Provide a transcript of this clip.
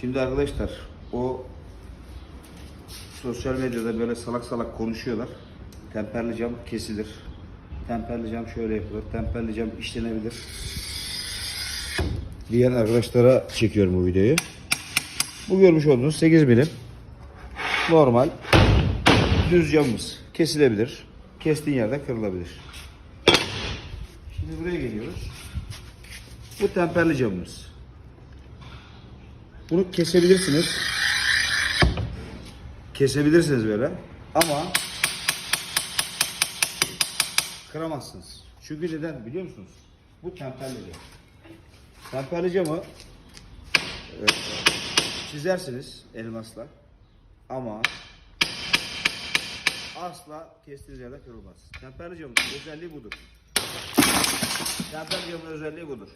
Şimdi arkadaşlar o sosyal medyada böyle salak salak konuşuyorlar. Temperli cam kesilir. Temperli cam şöyle yapılır. Temperli cam işlenebilir. Diğer arkadaşlara çekiyorum bu videoyu. Bu görmüş olduğunuz 8 milim normal düz camımız kesilebilir. Kestiğin yerde kırılabilir. Şimdi buraya geliyoruz. Bu temperli camımız. Bunu kesebilirsiniz. Kesebilirsiniz böyle. Ama kıramazsınız. Çünkü neden biliyor musunuz? Bu temperli cam. Temperli camı e, çizersiniz elmasla. Ama asla kestiğiniz yerde kırılmaz. Temperli camın özelliği budur. Temperli camın özelliği budur.